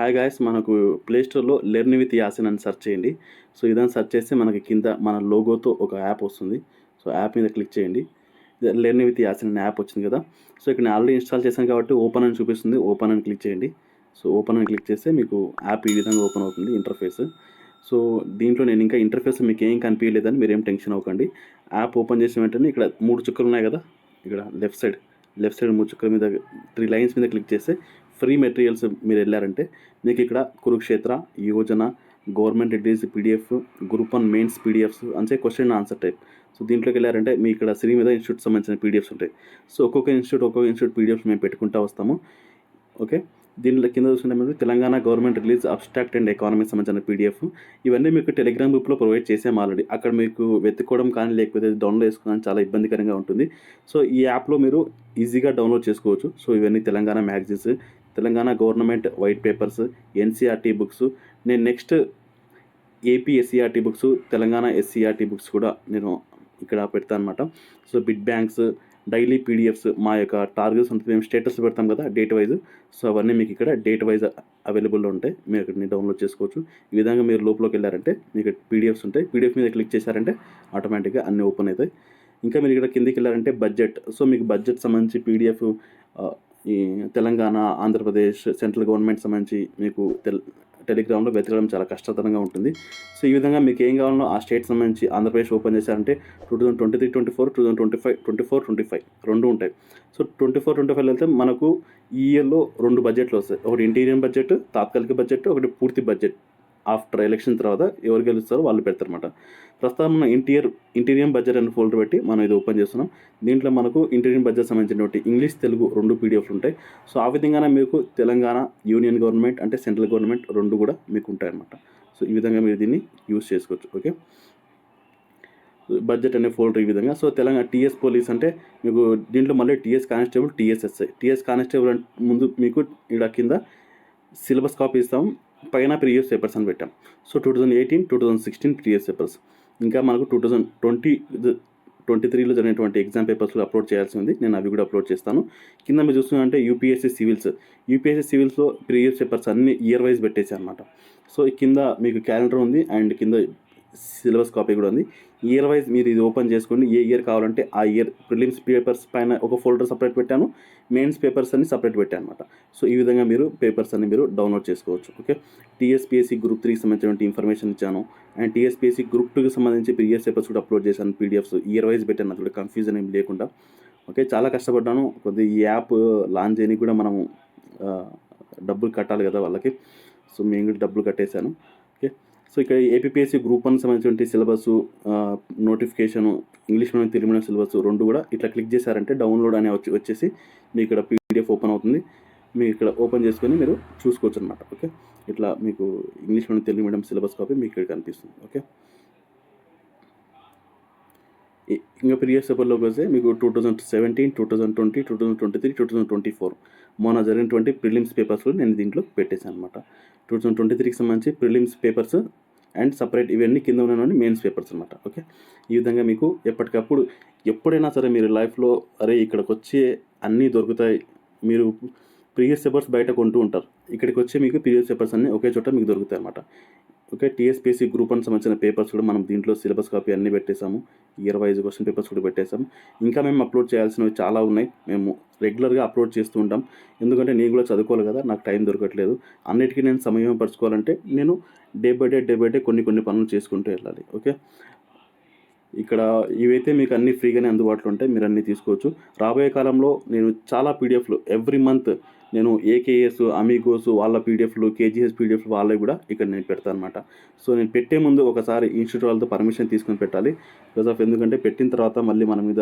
Hi guys మనకు ప్లేస్టోర్లో learn with Yasin అని search చేయండి. సో ఇదని సెర్చ్ చేస్తే మనకి కింద మన లోగోతో ఒక యాప్ వస్తుంది. సో యాప్ మీద క్లిక్ చేయండి. లెర్న్ విత్ యాసిన్ అనే యాప్ వచ్చింది కదా. సో ఇక్కడ నేను ఆల్రెడీ ఇన్స్టాల్ చేశాను కాబట్టి ఓపెన్ అని చూపిస్తుంది. ఓపెన్ అని క్లిక్ చేయండి. సో ఓపెన్ అని క్లిక్ చేస్తే మీకు యాప్ ఈ విధంగా ఓపెన్ అవుతుంది ఇంటర్ఫేస్ సో దీంట్లో నేను ఇంకా ఇంటర్ఫేస్ మీకు ఏం కనిపించలేదని ఏం టెన్షన్ అవ్వకండి. యాప్ ఓపెన్ చేసిన వెంటనే ఇక్కడ మూడు చుక్కలు ఉన్నాయి కదా. ఇక్కడ లెఫ్ట్ సైడ్ లెఫ్ట్ సైడ్ మూడు చుక్కల మీద త్రీ లైన్స్ మీద క్లిక్ చేస్తే ఫ్రీ మెటీరియల్స్ మీరు వెళ్ళారంటే మీకు ఇక్కడ Kurukshetra Yojana government release PDF group one mains PDFs అంటే క్వశ్చన్ ఆన్సర్ టైప్ సో దీంట్లోకి వెళ్ళారంటే మీ ఇక్కడ శ్రీ మీద ఇన్స్టిట్యూట్ సంబంధించిన పీడిఎఫ్స్ ఉంటాయి. సో ఒక్కొక్క ఇన్స్టిట్యూట్ ఒక్కొక్క ఇన్స్టిట్యూట్ పీడిఎఫ్స్ మేము పెట్టుకుంటూ వస్తాము. ఓకే? దీనిలో కింద చూస్తుంటే మీరు Telangana government release abstract and economy సంబంధించిన పీడిఎఫ్. ఇవన్నీ మీకు టెలిగ్రామ్ గ్రూప్లో ప్రొవైడ్ చేసాం ఆల్రెడీ. అక్కడ మీకు వెతుక్కోవడం కానీ లేకపోతే డౌన్లోడ్ చేసుకోవడం చాలా ఇబ్బందికరంగా ఉంటుంది. సో ఈ యాప్లో మీరు ఈజీగా డౌన్లోడ్ చేసుకోవచ్చు. సో ఇవన్నీ Telangana magazines Telangana government white papers NCERT books నేను next AP SCERT books Telangana SCERT books కూడా నేను ఇక్కడ పెడతాను అనమాట so bit banks daily PDFs మా యొక్క టార్గెట్స్ ఉంటుంది మేము స్టేటస్ పెడతాం కదా డేట్ వైజ్. సో అవన్నీ మీకు ఇక్కడ డేట్ వైజ్ అవైలబుల్లో ఉంటాయి. మీరు ఇక్కడ డౌన్లోడ్ చేసుకోవచ్చు. ఈ విధంగా మీరు లోపలికి వెళ్ళారంటే మీకు పీడిఎఫ్స్ ఉంటాయి. పీడిఎఫ్ మీద క్లిక్ చేశారంటే ఆటోమేటిక్గా అన్నీ ఓపెన్ అవుతాయి. ఇంకా మీరు ఇక్కడ కిందికి వెళ్ళారంటే బడ్జెట్. సో మీకు బడ్జెట్ సంబంధించి పీడిఎఫ్ ఈ తెలంగాణ ఆంధ్రప్రదేశ్ సెంట్రల్ గవర్నమెంట్ సంబంధించి మీకు తెల్ టెలిగ్రామ్లో వెతకడం చాలా కష్టతరంగా ఉంటుంది. సో ఈ విధంగా మీకు ఏం కావాలో ఆ స్టేట్ సంబంధించి ఆంధ్రప్రదేశ్ ఓపెన్ చేశారంటే two thousand twenty three twenty four two thousand twenty five twenty four twenty five రెండు ఉంటాయి. So twenty four twenty five వెళ్తే మనకు ఈ ఇయర్లో రెండు బడ్జెట్లు వస్తాయి. ఒకటి ఇంటీరియర్ బడ్జెట్ తాత్కాలిక బడ్జెట్ ఒకటి పూర్తి బడ్జెట్. ఆఫ్టర్ ఎలక్షన్ తర్వాత ఎవరు గెలుస్తారో వాళ్ళు పెడతారనమాట ప్రస్తుతం మనం ఇంటీరియర్ ఇంటీరియర్ బడ్జెట్ అనే ఫోల్డర్ పెట్టి మనం ఇది ఓపెన్ చేస్తున్నాం. దీంట్లో మనకు ఇంటీరియర్ బడ్జెట్ సంబంధించినటువంటి ఇంగ్లీష్ తెలుగు రెండు పీడిఎఫ్లు ఉంటాయి. సో ఆ విధంగానే మీకు తెలంగాణ యూనియన్ గవర్నమెంట్ అంటే సెంట్రల్ గవర్నమెంట్ రెండు కూడా మీకు ఉంటాయన్నమాట. సో ఈ విధంగా మీరు దీన్ని యూస్ చేసుకోవచ్చు ఓకే? బడ్జెట్ అనే ఫోల్డర్ ఈ విధంగా. సో తెలంగాణ టీఎస్ పోలీస్ అంటే మీకు దీంట్లో మళ్ళీ TS constable TSSI TS constable ముందు మీకు ఇక్కడ కింద సిలబస్ కాపీ ఇస్తాం. పైన ప్రీవియస్ పేపర్స్ అని పెట్టాం. So two thousand eighteen two thousand sixteen previous papers. ఇంకా మనకు టూ థౌజండ్ ట్వంటీ ట్వంటీ త్రీలో జరిగినటువంటి ఎగ్జామ్ పేపర్స్లో అప్లోడ్ చేయాల్సి ఉంది. నేను అవి కూడా అప్లోడ్ చేస్తాను. కింద మీరు చూస్తున్నారంటే యూపీఎస్సీ సివిల్స్ యూపీఎస్సీ సివిల్స్లో ప్రీవియస్ పేపర్స్ అన్ని ఇయర్ వైజ్ పెట్టేసి అనమాట సో కింద మీకు క్యాలెండర్ ఉంది. అండ్ కింద సిలబస్ కాపీ కూడా ఉంది. ఇయర్ వైజ్ మీరు ఇది ఓపెన్ చేసుకోండి. ఏ ఇయర్ కావాలంటే ఆ ఇయర్ ప్రిలిమ్స్ పేపర్స్ పైన ఒక ఫోల్డర్ సపరేట్ పెట్టాను. మెయిన్స్ పేపర్స్ అన్ని సపరేట్ పెట్టాను అనమాట సో ఈ విధంగా మీరు పేపర్స్ అన్ని మీరు డౌన్లోడ్ చేసుకోవచ్చు. ఓకే టీఎస్పీఎస్సీ గ్రూప్ త్రీకి సంబంధించినటువంటి ఇన్ఫర్మేషన్ ఇచ్చాను. అండ్ టీఎస్పీఎస్సీ గ్రూప్ టూకి సంబంధించి ప్రీవియస్ పేపర్స్ కూడా అప్లోడ్ చేశాను. పీడిఎఫ్స్ ఇయర్ వైజ్ పెట్టాను. అది కూడా కన్ఫ్యూజన్ ఏం లేకుండా. ఓకే చాలా కష్టపడ్డాను. కొద్దిగా ఈ యాప్ లాంచ్ చేయడానికి కూడా మనము డబ్బులు కట్టాలి కదా వాళ్ళకి. సో మేము కూడా డబ్బులు కట్టేశాను. ఓకే సో ఇక్కడ ఏపీఎస్సీ గ్రూప్ వన్ సంబంధించిన syllabus notification English medium Telugu medium syllabus రెండు కూడా ఇట్లా క్లిక్ చేశారంటే డౌన్లోడ్ అనే వచ్చి వచ్చేసి మీకు ఇక్కడ పీడిఎఫ్ ఓపెన్ అవుతుంది. మీకు ఇక్కడ ఓపెన్ చేసుకొని మీరు చూసుకోవచ్చు అనమాట ఓకే? ఇట్లా మీకు English medium Telugu medium syllabus copy మీకు ఇక్కడ కనిపిస్తుంది. ఓకే? ఇంకా ప్రీవియస్ పేపర్లోకి వస్తే మీకు two thousand seventeen two thousand twenty two thousand twenty three two thousand twenty four మొన్న జరిగినటువంటి ప్రిలిమ్స్ పేపర్స్లో నేను దీంట్లో పెట్టేశాను అనమాట టూ థౌజండ్ ట్వంటీ త్రీకి సంబంధించి ప్రిలిమ్స్ పేపర్స్ అండ్ సపరేట్ ఇవన్నీ కింద ఉన్నవన్నీ మెయిన్స్ పేపర్స్ అనమాట ఓకే ఈ విధంగా మీకు ఎప్పటికప్పుడు ఎప్పుడైనా సరే మీరు లైఫ్లో అరే ఇక్కడికి వచ్చి అన్నీ దొరుకుతాయి మీరు ప్రీవియస్ పేపర్స్ బయట కొంటూ ఉంటారు. ఇక్కడికి వచ్చి మీకు ప్రీవియస్ పేపర్స్ అన్నీ ఒకే చోట మీకు దొరుకుతాయి అనమాట ఓకే టీఎస్పీసీ గ్రూప్ అని సంబంధించిన పేపర్స్ కూడా మనం దీంట్లో సిలబస్ కాపీ అన్నీ పెట్టేశాము. ఇయర్ వైజ్ క్వశ్చన్ పేపర్స్ కూడా పెట్టేశాం. ఇంకా మేము అప్లోడ్ చేయాల్సినవి చాలా ఉన్నాయి. మేము రెగ్యులర్గా అప్లోడ్ చేస్తూ ఉంటాం. ఎందుకంటే నేను కూడా చదువుకోవాలి కదా నాకు టైం దొరకట్లేదు. అన్నిటికీ నేను సమయం పరచుకోవాలంటే నేను day by day day by day కొన్ని కొన్ని పనులు చేసుకుంటూ వెళ్ళాలి. ఓకే ఇక్కడ ఇవైతే మీకు అన్ని ఫ్రీగానే అందుబాటులో ఉంటాయి మీరు అన్నీ తీసుకోవచ్చు. రాబోయే కాలంలో నేను చాలా పీడిఎఫ్లు ఎవ్రీ మంత్ నేను ఏకేఎస్ అమీగోస్ వాళ్ళ పీడిఎఫ్లు కేజీఎస్ పీడిఎఫ్లు వాళ్ళవి కూడా ఇక్కడ నేను పెడతాను అనమాట సో నేను పెట్టే ముందు ఒకసారి ఇన్స్టిట్యూట్ వాళ్ళతో పర్మిషన్ తీసుకొని పెట్టాలి. బికాస్ ఆఫ్ ఎందుకంటే పెట్టిన తర్వాత మళ్ళీ మన మీద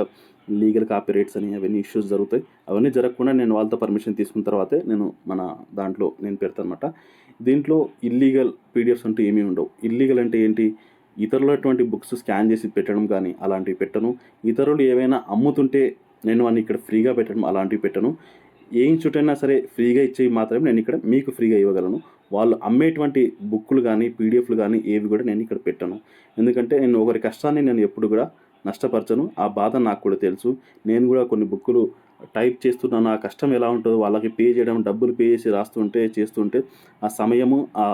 లీగల్ కాపీ రేట్స్ అని అవన్నీ ఇష్యూస్ జరుగుతాయి. అవన్నీ జరగకుండా నేను వాళ్ళతో పర్మిషన్ తీసుకున్న తర్వాతే నేను మన దాంట్లో నేను పెడతాను అనమాట దీంట్లో ఇల్లీగల్ పీడిఎఫ్స్ అంటూ ఏమీ ఉండవు. ఇల్లీగల్ అంటే ఏంటి? ఇతరులటువంటి బుక్స్ స్కాన్ చేసి పెట్టడం కానీ అలాంటివి పెట్టను. ఇతరులు ఏవైనా అమ్ముతుంటే నేను వాడిని ఇక్కడ ఫ్రీగా పెట్టడం అలాంటివి పెట్టను. ఏం చుట్టైనా సరే ఫ్రీగా ఇచ్చేవి మాత్రమే నేను ఇక్కడ మీకు ఫ్రీగా ఇవ్వగలను. వాళ్ళు అమ్మేటువంటి బుక్కులు కానీ పీడిఎఫ్లు కానీ ఏవి కూడా నేను ఇక్కడ పెట్టను. ఎందుకంటే నేను ఒకరి కష్టాన్ని నేను ఎప్పుడు కూడా నష్టపరచను. ఆ బాధ నాకు కూడా తెలుసు. నేను కూడా కొన్ని బుక్కులు టైప్ చేస్తున్నాను. ఆ కష్టం ఎలా ఉంటుందో వాళ్ళకి పే చేయడం డబ్బులు పే చేసి రాస్తుంటే చేస్తుంటే ఆ సమయము ఆ,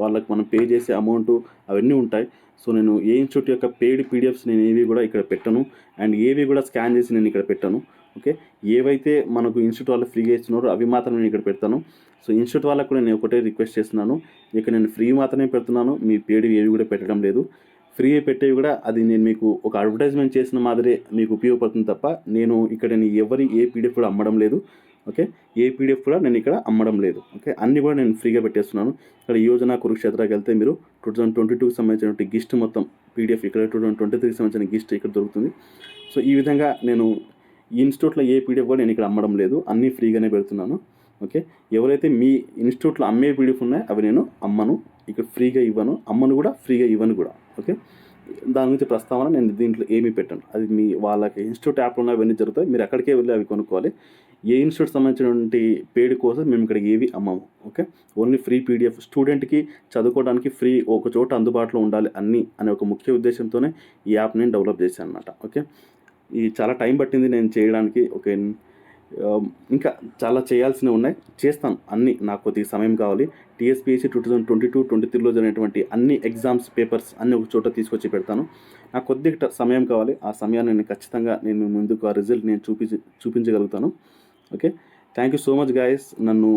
వాళ్ళకి మనం పే చేసే అమౌంట్ అవన్నీ ఉంటాయి. సో నేను ఏ ఇన్స్టిట్యూట్ యొక్క పెయిడ్ పీడిఎఫ్స్ నేను ఏవి కూడా ఇక్కడ పెట్టను. అండ్ ఏవి కూడా స్కాన్ చేసి నేను ఇక్కడ పెట్టను. ఓకే? ఏవైతే మనకు ఇన్స్టిట్యూట్ వాళ్ళు ఫ్రీగా ఇస్తున్నారో అవి మాత్రం నేను ఇక్కడ పెడతాను. సో ఇన్స్టిట్యూట్ వాళ్ళకు కూడా నేను ఒకటే రిక్వెస్ట్ చేస్తున్నాను. ఇక నేను ఫ్రీ మాత్రమే పెడుతున్నాను. మీ పేడ్ ఏవి కూడా పెట్టడం లేదు. ఫ్రీ పెట్టేవి కూడా అది నేను మీకు ఒక అడ్వర్టైజ్మెంట్ చేసిన మాదిరే మీకు ఉపయోగపడుతుంది తప్ప నేను ఇక్కడ ఎవరి ఏ పీడిఎఫ్ కూడా అమ్మడం లేదు. ఓకే? ఏ పీడిఎఫ్ కూడా నేను ఇక్కడ అమ్మడం లేదు. ఓకే? అన్నీ కూడా నేను ఫ్రీగా పెట్టేస్తున్నాను. ఇక్కడ యోజన కురుక్షేత్రకి వెళ్తే మీరు టూ థౌసండ్ ట్వంటీ టూకి సంబంధించినటువంటి గిస్ట్ మొత్తం పీడిఎఫ్ ఇక్కడ టూ థౌసండ్ ట్వంటీ త్రీకి సంబంధించిన గిస్ట్ ఇక్కడ దొరుకుతుంది. సో ఈ విధంగా నేను ఈ ఇన్స్టిట్యూట్లో ఏ పీడిఎఫ్ కూడా నేను ఇక్కడ అమ్మడం లేదు. అన్నీ ఫ్రీగానే పెడుతున్నాను. ఓకే? ఎవరైతే మీ ఇన్స్టిట్యూట్లో అమ్మే పీడిఎఫ్ ఉన్నాయో అవి నేను అమ్మను. ఇక్కడ ఫ్రీగా ఇవ్వను. అమ్మను కూడా ఫ్రీగా ఇవ్వను కూడా. ఓకే? దాని గురించి ప్రస్తావన నేను దీంట్లో ఏమీ పెట్టను. అది మీ వాళ్ళకి ఇన్స్టిట్యూట్ యాప్లో ఉన్నవన్నీ జరుగుతాయి. మీరు అక్కడికే వెళ్ళి అవి కొనుక్కోవాలి. ఏ ఇన్స్టిట్యూట్ సంబంధించినటువంటి పేడ్ కోసం మేము ఇక్కడ ఏవి అమ్మము ఓకే ఓన్లీ ఫ్రీ పీడిఎఫ్ స్టూడెంట్కి చదువుకోవడానికి ఫ్రీ ఒక చోట అందుబాటులో ఉండాలి అన్నీ అనే ఒక ముఖ్య ఉద్దేశంతోనే ఈ యాప్ నేను డెవలప్ చేశాను అనమాట ఓకే ఈ చాలా టైం పట్టింది నేను చేయడానికి ఓకే um, ఇంకా చాలా చేయాల్సినవి ఉన్నాయి. చేస్తాను అన్నీ. నాకు కొద్దిగా సమయం కావాలి. TSPSC two thousand twenty two twenty త్రీలో జరిగినటువంటి అన్ని ఎగ్జామ్స్ పేపర్స్ అన్ని ఒక చోట తీసుకొచ్చి పెడతాను. నాకు కొద్దిగా సమయం కావాలి. ఆ సమయాన్ని నేను ఖచ్చితంగా నేను ముందుకు ఆ రిజల్ట్ నేను చూపించి చూపించగలుగుతాను. Okay? Thank you so much guys నన్ను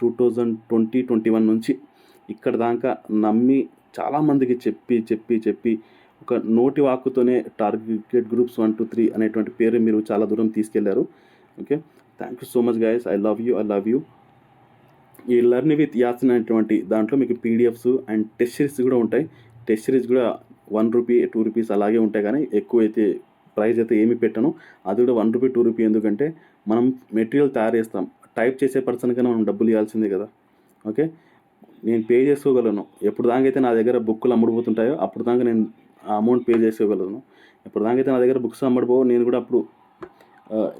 two thousand twenty twenty one నుంచి ఇక్కడ దాకా నమ్మి చాలామందికి చెప్పి చెప్పి చెప్పి ఒక నోటి వాక్కుతోనే target groups one two three అనేటువంటి పేరు మీరు చాలా దూరం తీసుకెళ్ళారు. Okay? Thank you so much guys I love you I love you ఈ లర్న్ విత్ యాత్స్ అనేటువంటి దాంట్లో మీకు పీడిఎఫ్స్ అండ్ టెస్ట్ సిరీస్ కూడా ఉంటాయి. టెస్ట్ సిరీస్ కూడా వన్ రూపీ టూ రూపీస్ అలాగే ఉంటాయి కానీ ఎక్కువ అయితే ప్రైస్ అయితే ఏమి పెట్టను. అది కూడా వన్ రూపీ టూ రూపీ ఎందుకంటే మనం మెటీరియల్ తయారు చేస్తాం. టైప్ చేసే పర్సన్ కన్నా మనం డబ్బులు ఇవ్వాల్సిందే కదా. ఓకే నేను పే చేసుకోగలను. ఎప్పుడు దాకైతే నా దగ్గర బుక్కులు అమ్ముడుపోతుంటాయో అప్పుడు దాకా నేను ఆ అమౌంట్ పే చేసుకోగలను. ఎప్పుడు దాకైతే నా దగ్గర బుక్స్ అమ్మడిపోవు నేను కూడా అప్పుడు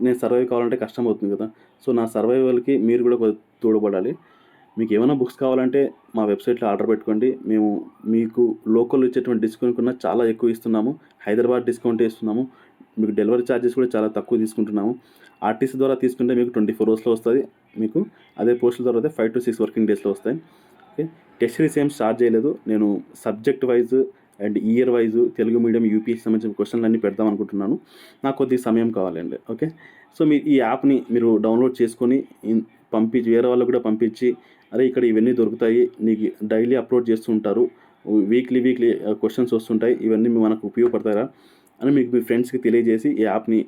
నేను సర్వైవ్ కావాలంటే కష్టం అవుతుంది కదా. సో నా సర్వైవల్కి మీరు కూడా కొద్ది తోడ్పడాలి. మీకు ఏమైనా బుక్స్ కావాలంటే మా వెబ్సైట్లో ఆర్డర్ పెట్టుకోండి. మేము మీకు లోకల్ ఇచ్చేటువంటి డిస్కౌంట్ కన్నా చాలా ఎక్కువ ఇస్తున్నాము. హైదరాబాద్ డిస్కౌంట్ ఇస్తున్నాము. మీకు డెలివరీ ఛార్జెస్ కూడా చాలా తక్కువ తీసుకుంటున్నాము. ఆర్టీసీ ద్వారా తీసుకుంటే మీకు ట్వంటీ ఫోర్ అవర్స్లో వస్తుంది. మీకు అదే పోస్టుల ద్వారా అయితే ఫైవ్ టు సిక్స్ వర్కింగ్ డేస్లో వస్తాయి. ఓకే? టెస్ట్ ఏం స్టార్ట్ చేయలేదు. నేను subject wise and year wise Telugu medium UPSC సంబంధించిన క్వశ్చన్లు అన్నీ పెడదాం అనుకుంటున్నాను. నాకు కొద్దిగా సమయం కావాలండి. ఓకే? సో మీ ఈ యాప్ని మీరు డౌన్లోడ్ చేసుకొని పంపించి వేరే వాళ్ళకు కూడా పంపించి అరే ఇక్కడ ఇవన్నీ దొరుకుతాయి నీకు డైలీ అప్లోడ్ చేస్తూ ఉంటారు వీక్లీ వీక్లీ క్వశ్చన్స్ వస్తుంటాయి ఇవన్నీ మనకు ఉపయోగపడతారా అని మీకు మీ ఫ్రెండ్స్కి తెలియజేసి ఈ యాప్ని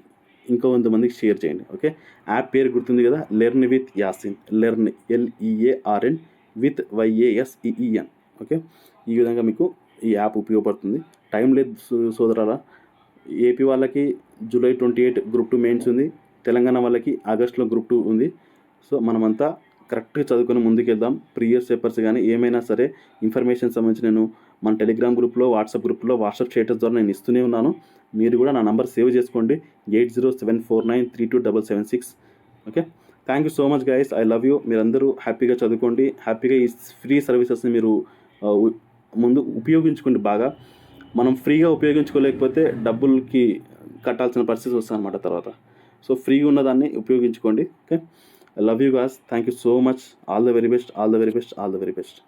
ఇంకో కొంతమందికి షేర్ చేయండి ఓకే యాప్ పేరు గుర్తుంది కదా learn with Yaseen learn L E A R N with Y A S E E N okay ఈ విధంగా మీకు ఈ యాప్ ఉపయోగపడుతుంది. టైం లేదు సో- ఏపీ వాళ్ళకి July twenty eight group two mains ఉంది తెలంగాణ వాళ్ళకి ఆగస్ట్లో గ్రూప్ టూ ఉంది. సో మనమంతా కరెక్ట్గా చదువుకొని ముందుకెళ్దాం. ప్రీవియస్ పేపర్స్ కానీ ఏమైనా సరే ఇన్ఫర్మేషన్ సంబంధించి నేను మన టెలిగ్రామ్ గ్రూప్లో వాట్సాప్ గ్రూప్లో వాట్సాప్ స్టేటస్ ద్వారా నేను ఇస్తూనే ఉన్నాను. మీరు కూడా నా నంబర్ సేవ్ చేసుకోండి. Eight zero seven four nine three two double seven six. Okay? Thank you so much guys I love you. మీరందరూ హ్యాపీగా చదువుకోండి. హ్యాపీగా ఈ ఫ్రీ సర్వీసెస్ని మీరు ముందు ఉపయోగించుకోండి బాగా. మనం ఫ్రీగా ఉపయోగించుకోలేకపోతే డబ్బులకి కట్టాల్సిన పరిస్థితి వస్తుంది అనమాట తర్వాత. సో ఫ్రీగా ఉన్నదాన్ని ఉపయోగించుకోండి. Okay? I love you guys. Thank you so much. All the very best. All the very best. All the very best.